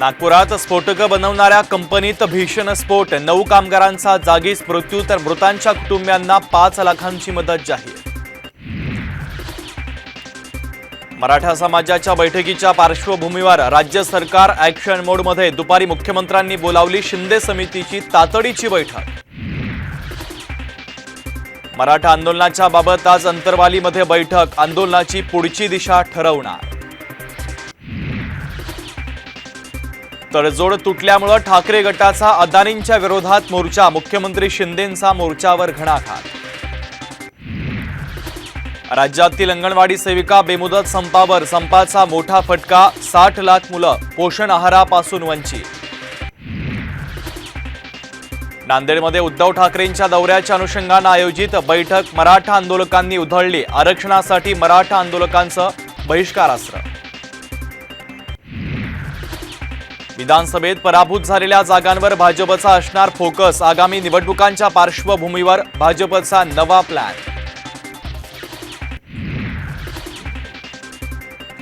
नागपुरात स्फोटकं बनवणाऱ्या कंपनीत भीषण स्फोट. नऊ कामगारांचा जागीच मृत्यू तर मृतांच्या कुटुंबियांना पाच लाखांची मदत जाहीर. मराठा समाजाच्या बैठकीच्या पार्श्वभूमीवर राज्य सरकार ऍक्शन मोडमध्ये दुपारी मुख्यमंत्र्यांनी बोलावली शिंदे समितीची तातडीची बैठक. मराठा आंदोलनाच्या बाबत आज अंतरवालीमध्ये बैठक. आंदोलनाची पुढची दिशा ठरवणार. तडजोड तुटल्यामुळं ठाकरे गटाचा अदानींच्या विरोधात मोर्चा मुख्यमंत्री शिंदेंचा मोर्चावर घणाघात. राज्यातील अंगणवाडी सेविका बेमुदत संपावर संपाचा मोठा फटका साठ लाख मुलं पोषण आहारापासून वंचित. नांदेडमध्ये उद्धव ठाकरेंच्या दौऱ्याच्या अनुषंगानं आयोजित बैठक मराठा आंदोलकांनी उधळली. आरक्षणासाठी मराठा आंदोलकांचं बहिष्कारास्त्र विधानसभेत पराभूत झालेल्या जागांवर भाजपचा असणार फोकस. आगामी निवडणुकांच्या पार्श्वभूमीवर भाजपचा नवा प्लॅन